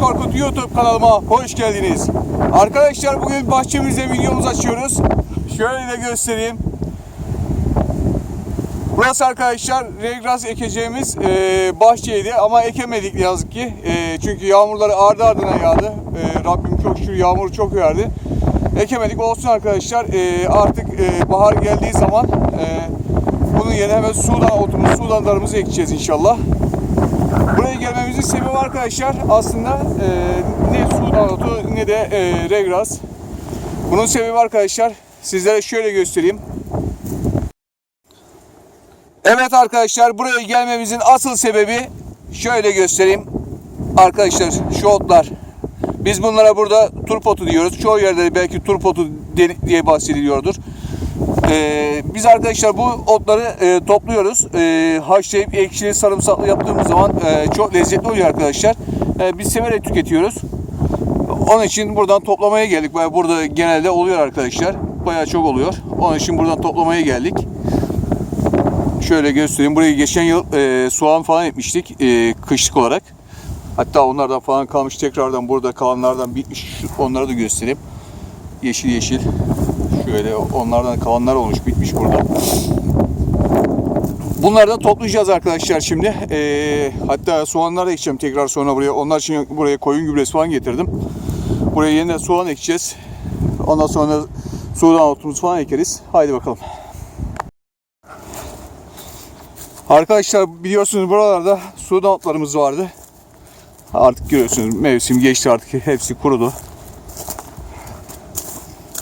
Korkut YouTube kanalıma hoş geldiniz. Arkadaşlar bugün bahçemizde videomuzu açıyoruz. Şöyle de göstereyim. Burası arkadaşlar regras ekeceğimiz e, bahçeydi ama ekemedik yazık ki. E, çünkü yağmurları ardı ardına yağdı. E, Rabbim çok şükür yağmur çok yağdı. Ekemedik olsun arkadaşlar. E, artık e, bahar geldiği zaman e, bunun yerine hemen Sudan otumuz, Sudanlarımızı ekeceğiz inşallah. Buraya gelmemizin sebebi arkadaşlar aslında e, ne Sudan otu ne de e, regras. Bunun sebebi arkadaşlar sizlere şöyle göstereyim. Evet arkadaşlar buraya gelmemizin asıl sebebi şöyle göstereyim. Arkadaşlar şu otlar. Biz bunlara burada turpotu diyoruz. Çoğu yerde belki turpotu diye bahsediliyordur. Ee, biz arkadaşlar bu otları e, topluyoruz. E, haşlayıp ekşili sarımsaklı yaptığımız zaman e, çok lezzetli oluyor arkadaşlar. E, biz severek tüketiyoruz. Onun için buradan toplamaya geldik. Bayağı burada genelde oluyor arkadaşlar. Bayağı çok oluyor. Onun için buradan toplamaya geldik. Şöyle göstereyim. Burayı geçen yıl e, soğan falan ekmiştik e, kışlık olarak. Hatta onlardan falan kalmış tekrardan burada kalanlardan bitmiş. Onları da göstereyim. Yeşil yeşil. Şöyle onlardan kalanlar olmuş bitmiş burada. Bunları da toplayacağız arkadaşlar şimdi. E, hatta soğanlar da ekeceğim tekrar sonra buraya. Onlar için buraya koyun gübresi falan getirdim. Buraya yeniden soğan ekeceğiz. Ondan sonra soğan otumuzu falan ekeriz. Haydi bakalım. Arkadaşlar biliyorsunuz buralarda sudan otlarımız vardı. Artık görüyorsunuz mevsim geçti artık hepsi kurudu.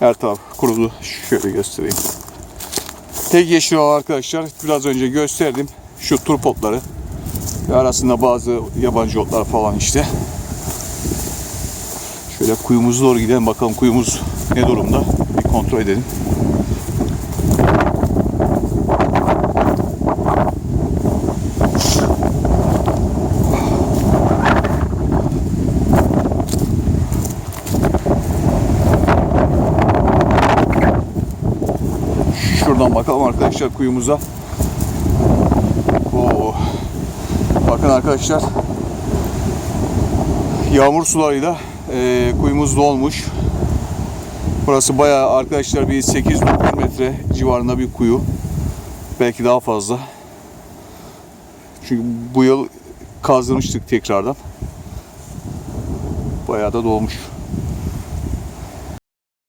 Her taraf kurudu. Şöyle göstereyim. Tek yeşil olan arkadaşlar biraz önce gösterdim. Şu turp otları. Ve arasında bazı yabancı otlar falan işte. Şöyle kuyumuza doğru gidelim bakalım kuyumuz ne durumda. Bir kontrol edelim. Şuradan bakalım arkadaşlar kuyumuza. Oo. Bakın arkadaşlar. Yağmur sularıyla e, kuyumuz dolmuş. Burası bayağı arkadaşlar bir 8-9 metre civarında bir kuyu. Belki daha fazla. Çünkü bu yıl kazdırmıştık tekrardan. Bayağı da dolmuş.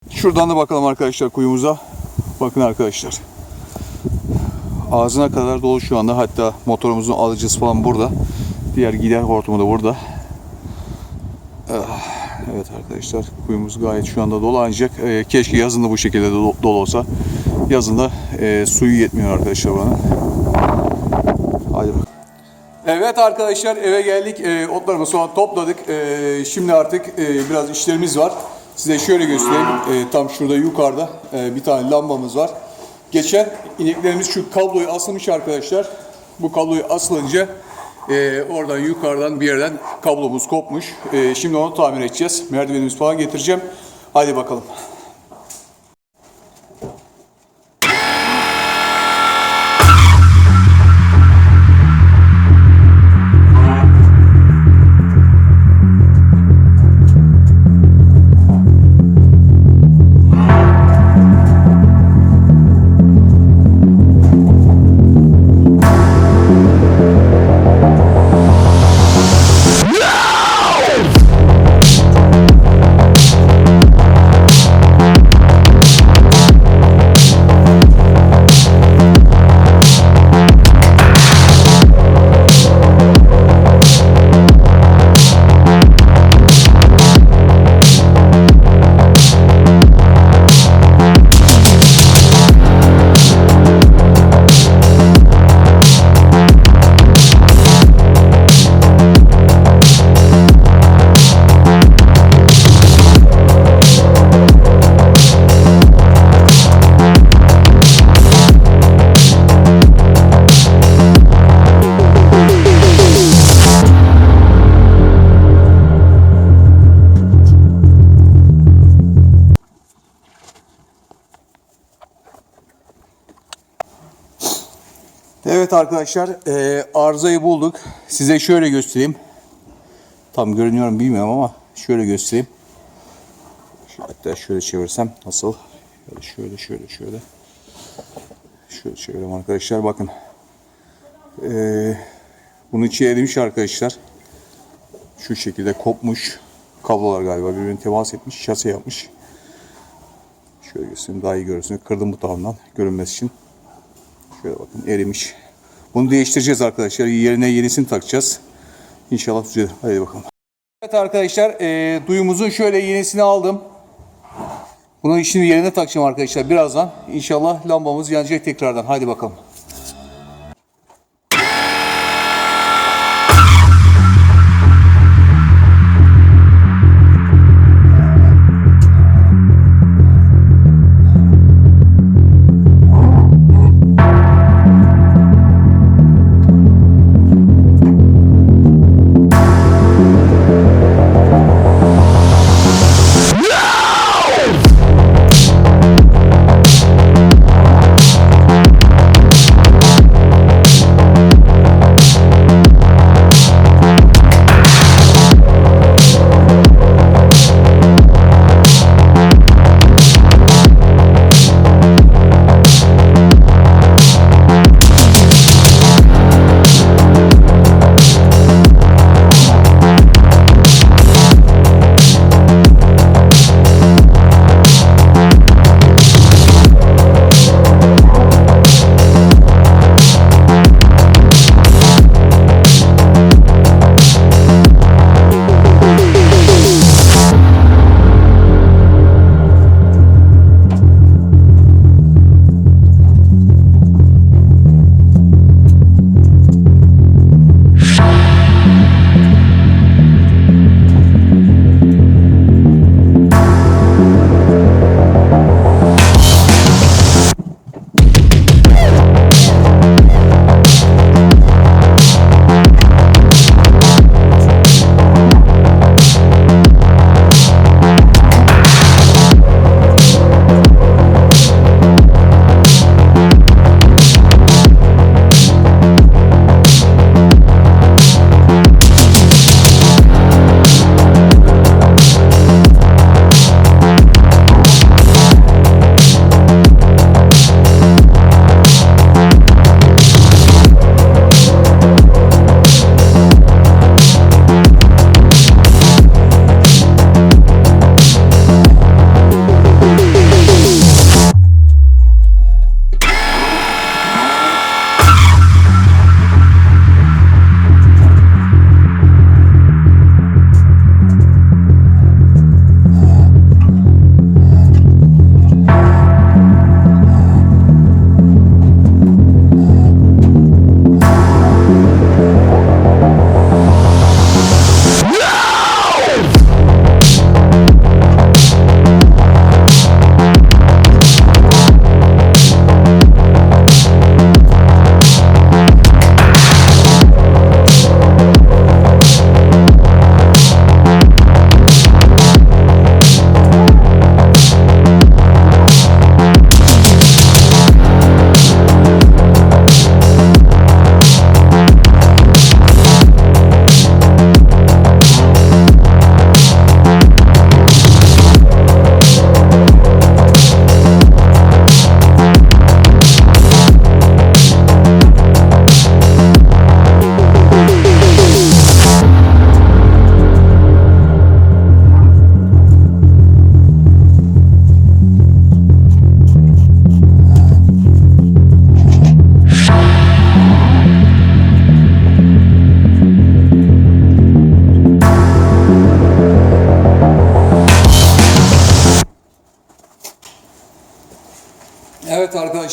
Şuradan da bakalım arkadaşlar kuyumuza. Bakın arkadaşlar. Ağzına kadar dolu şu anda. Hatta motorumuzun alıcısı falan burada. Diğer gider hortumu da burada. Ah, Evet arkadaşlar kuyumuz gayet şu anda dolu ancak e, keşke yazın da bu şekilde dolu, dolu olsa. Yazında e, suyu yetmiyor arkadaşlar bana. Hadi bakalım. Evet arkadaşlar eve geldik. E, otlarımızı soğan topladık. E, şimdi artık e, biraz işlerimiz var. Size şöyle göstereyim. E, tam şurada yukarıda e, bir tane lambamız var. Geçen ineklerimiz şu kabloyu asılmış arkadaşlar. Bu kabloyu asılınca e, oradan yukarıdan bir yerden kablomuz kopmuş. E, şimdi onu tamir edeceğiz. Merdivenimiz falan getireceğim. Hadi bakalım. Evet arkadaşlar e, arızayı bulduk. Size şöyle göstereyim. Tam görünüyor mu bilmiyorum ama şöyle göstereyim. Hatta şöyle çevirsem nasıl? Şöyle şöyle şöyle şöyle. Çevireyim arkadaşlar bakın. Ee, bunun içi arkadaşlar. Şu şekilde kopmuş. Kablolar galiba birbirine temas etmiş. Şase yapmış. Şöyle göstereyim daha iyi görürsün. Kırdım butağından görünmesi için. Şöyle bakın erimiş. Bunu değiştireceğiz arkadaşlar. Yerine yenisini takacağız. İnşallah düzelir. Hadi bakalım. Evet arkadaşlar e, duyumuzun şöyle yenisini aldım. Bunu şimdi yerine takacağım arkadaşlar birazdan. İnşallah lambamız yanacak tekrardan. Hadi bakalım.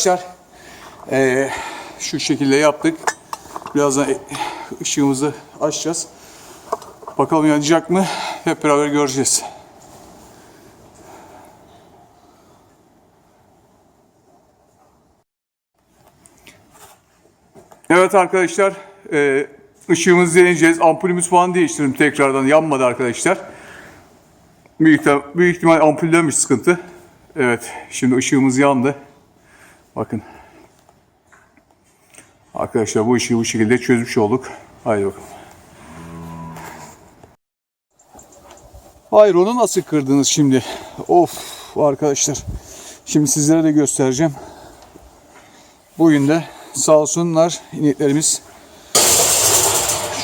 Arkadaşlar eee, şu şekilde yaptık. Birazdan e- ışığımızı açacağız. Bakalım yanacak mı? Hep beraber göreceğiz. Evet arkadaşlar eee ışığımızı deneyeceğiz. Ampulümüz falan değiştirdim tekrardan. Yanmadı arkadaşlar. Büyük, büyük ihtimal ampuldemiş sıkıntı. Evet şimdi ışığımız yandı. Bakın. Arkadaşlar bu işi bu şekilde çözmüş olduk. Haydi bakalım. Hayır onu nasıl kırdınız şimdi? Of arkadaşlar. Şimdi sizlere de göstereceğim. Bugün de sağ olsunlar ineklerimiz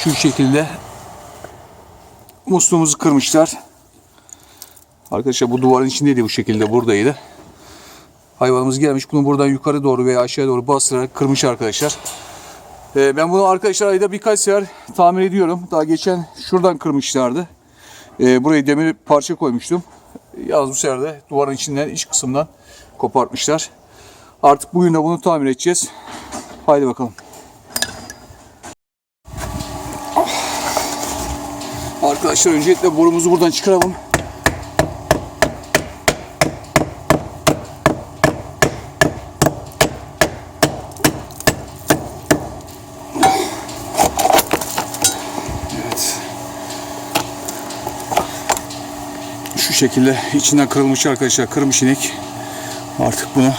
şu şekilde musluğumuzu kırmışlar. Arkadaşlar bu duvarın içindeydi bu şekilde buradaydı. Hayvanımız gelmiş bunu buradan yukarı doğru veya aşağıya doğru bastırarak kırmış arkadaşlar. Ee, ben bunu arkadaşlar ayda birkaç sefer tamir ediyorum. Daha geçen şuradan kırmışlardı. Ee, burayı demir parça koymuştum. Yalnız bu sefer de duvarın içinden iç kısımdan kopartmışlar. Artık bugün de bunu tamir edeceğiz. Haydi bakalım. Arkadaşlar öncelikle borumuzu buradan çıkaralım. Şekilde içinden kırılmış arkadaşlar. Kırmış inek. Artık bunu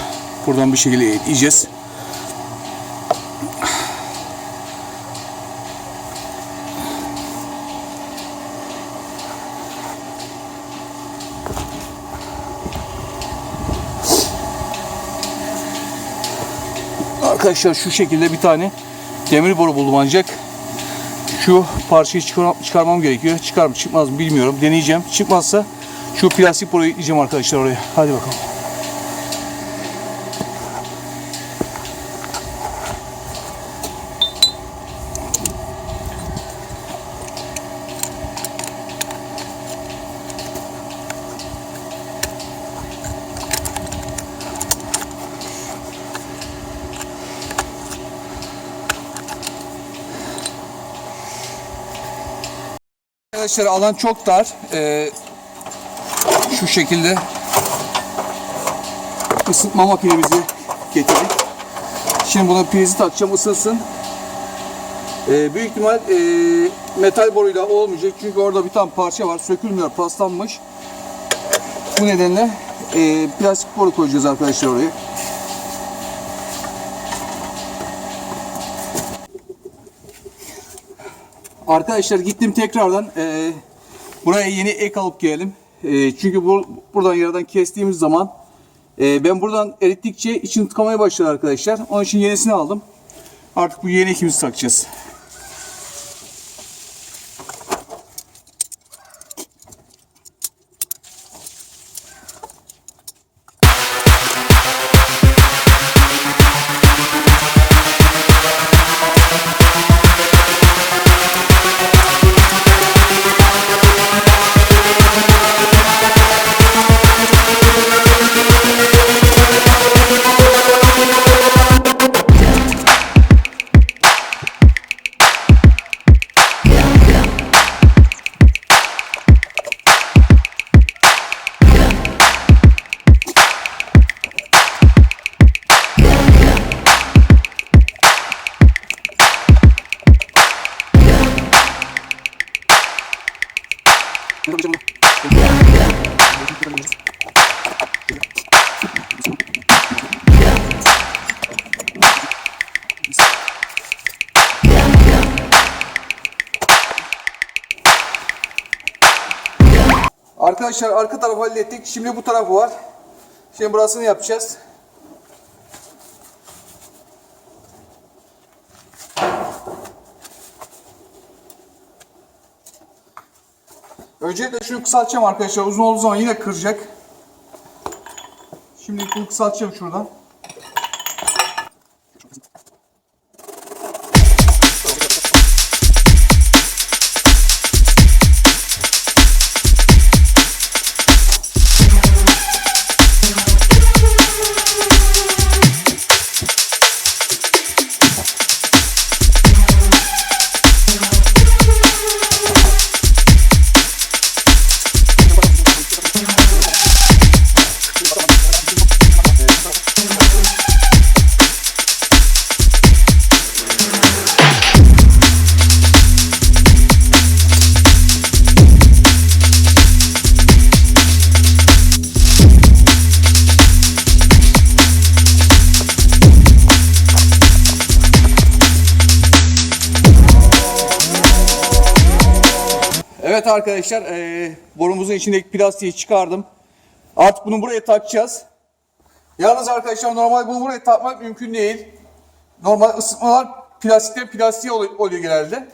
buradan bir şekilde yiyeceğiz. Arkadaşlar şu şekilde bir tane demir boru buldum ancak şu parçayı çıkar- çıkarmam gerekiyor. Çıkar mı çıkmaz mı bilmiyorum. Deneyeceğim. Çıkmazsa şu plastik boruyu ekleyeceğim arkadaşlar oraya. Hadi bakalım. Arkadaşlar alan çok dar. Ee, şu şekilde ısıtma makinemizi getirdik. Şimdi buna prizi takacağım ısınsın. Ee, büyük ihtimal e, metal boruyla olmayacak çünkü orada bir tane parça var sökülmüyor paslanmış. Bu nedenle e, plastik boru koyacağız arkadaşlar oraya. Arkadaşlar gittim tekrardan e, buraya yeni ek alıp gelelim. E, çünkü bu buradan yaradan kestiğimiz zaman e, ben buradan erittikçe içini tıkamaya başladı arkadaşlar. Onun için yenisini aldım. Artık bu yeni ekimizi takacağız. Arkadaşlar arka tarafı hallettik. Şimdi bu tarafı var. Şimdi burasını yapacağız. Öncelikle şunu kısaltacağım arkadaşlar. Uzun olduğu zaman yine kıracak. Şimdi bunu kısaltacağım şuradan. Evet arkadaşlar eee borumuzun içindeki plastiği çıkardım. Artık bunu buraya takacağız. Yalnız arkadaşlar normal bunu buraya takmak mümkün değil. Normal ısıtmalar plastikten plastiğe ol- oluyor genelde.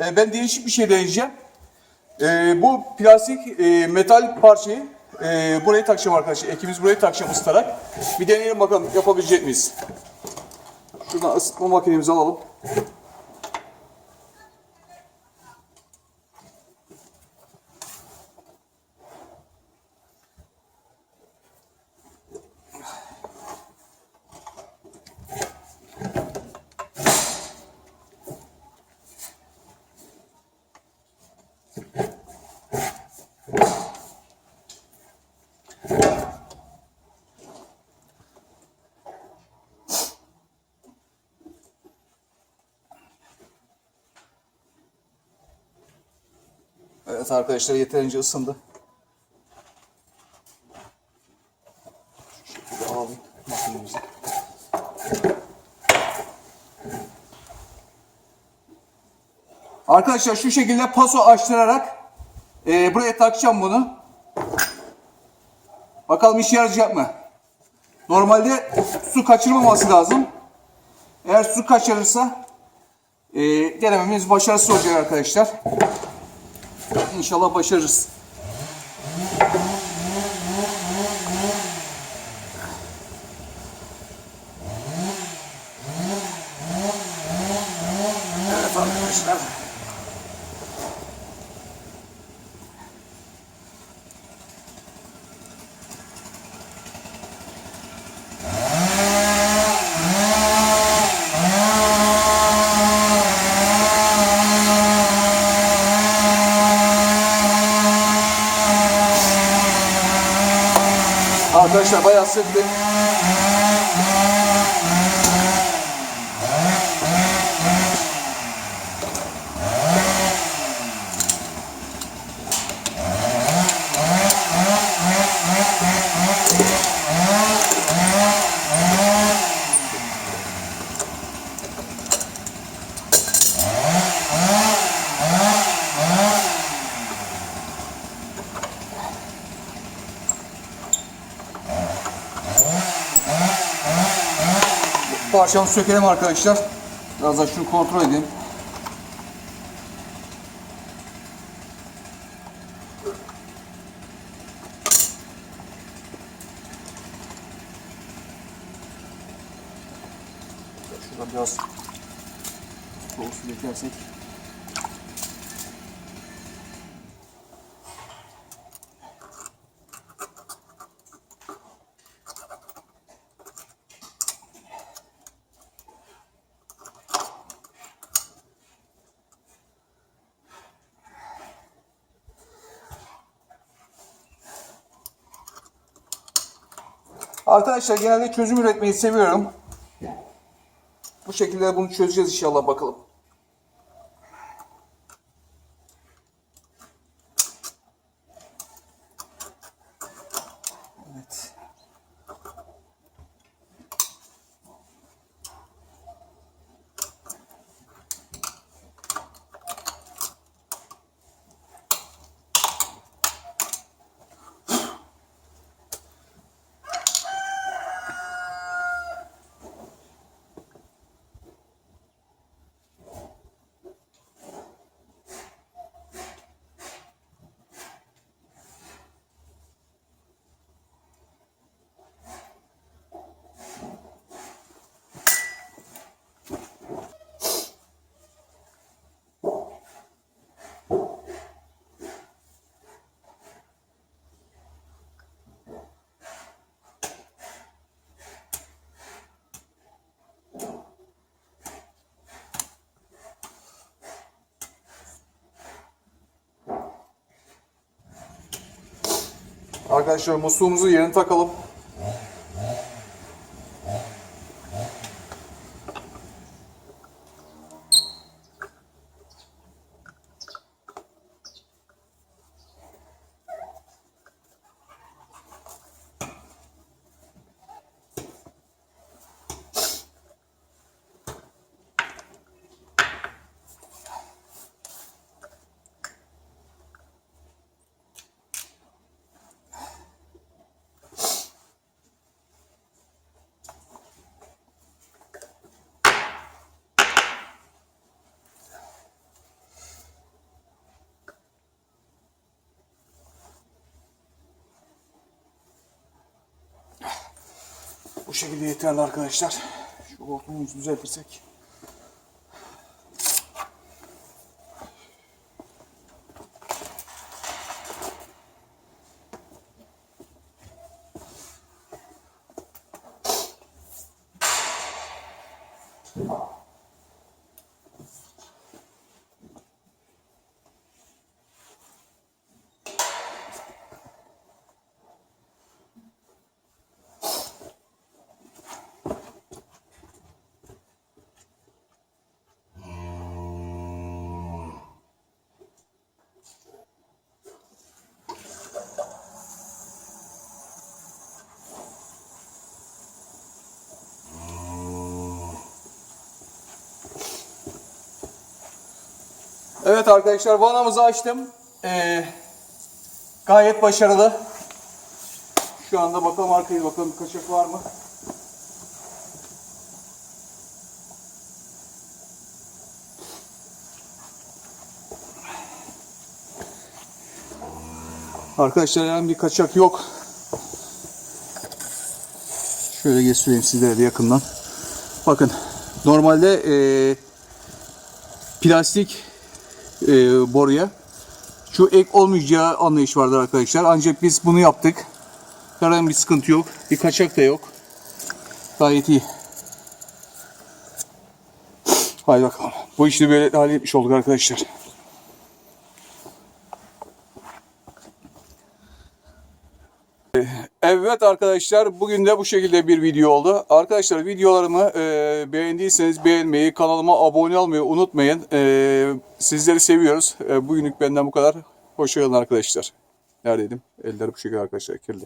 Eee, ben değişik bir şey deneyeceğim. Eee, bu plastik eee, metal parçayı eee, buraya takacağım arkadaşlar. Ekimiz buraya takacağım ısıtarak. Bir deneyelim bakalım yapabilecek miyiz? Şuradan ısıtma makinemizi alalım. Evet arkadaşlar yeterince ısındı. Şu şekilde alalım makinemizi. Arkadaşlar şu şekilde paso açtırarak e, buraya takacağım bunu. Bakalım işe yarayacak mı? Normalde su kaçırmaması lazım. Eğer su kaçırırsa e, denememiz başarısız olacak arkadaşlar. İnşallah başarırız. Evet arkadaşlar. Arkadaşlar Parçamızı sökelim arkadaşlar. Biraz da şunu kontrol edeyim. Şurada biraz soğuk su dökersek. Arkadaşlar genelde çözüm üretmeyi seviyorum. Bu şekilde bunu çözeceğiz inşallah bakalım. Arkadaşlar musluğumuzu yerine takalım. Bu şekilde yeterli arkadaşlar. Şu hortumumuzu düzeltirsek. Evet arkadaşlar vanamızı açtım. Ee, gayet başarılı. Şu anda bakalım arkaya bakalım kaçak var mı? Arkadaşlar yani bir kaçak yok. Şöyle göstereyim sizlere de yakından. Bakın normalde eee plastik e, boruya şu ek olmayacağı anlayış vardır arkadaşlar. Ancak biz bunu yaptık. Herhangi bir sıkıntı yok. Bir kaçak da yok. Gayet iyi. Haydi bakalım. Bu işi böyle halletmiş olduk arkadaşlar. Evet arkadaşlar bugün de bu şekilde bir video oldu. Arkadaşlar videolarımı e, beğendiyseniz beğenmeyi, kanalıma abone olmayı unutmayın. E, sizleri seviyoruz. E, bugünlük benden bu kadar. Hoşçakalın arkadaşlar. Neredeydim? Eller bu şekilde arkadaşlar kirli.